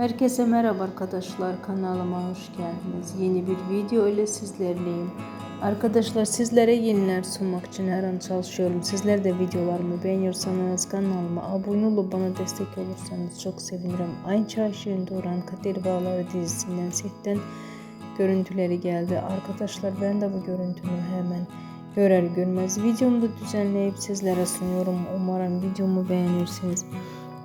Herkese merhaba arkadaşlar kanalıma hoş geldiniz. Yeni bir video ile sizlerleyim. Arkadaşlar sizlere yeniler sunmak için her an çalışıyorum. Sizler de videolarımı beğeniyorsanız kanalıma abone olup bana destek olursanız çok sevinirim. Aynı Çarşı'nın Doğran Kader Bağları dizisinden setten görüntüleri geldi. Arkadaşlar ben de bu görüntünü hemen görer görmez videomu düzenleyip sizlere sunuyorum. Umarım videomu beğenirsiniz.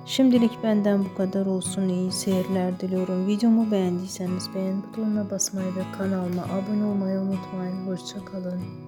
Şimdilik benden bu kadar olsun. İyi seyirler diliyorum. Videomu beğendiyseniz beğen butonuna basmayı ve kanalıma abone olmayı unutmayın. Hoşçakalın.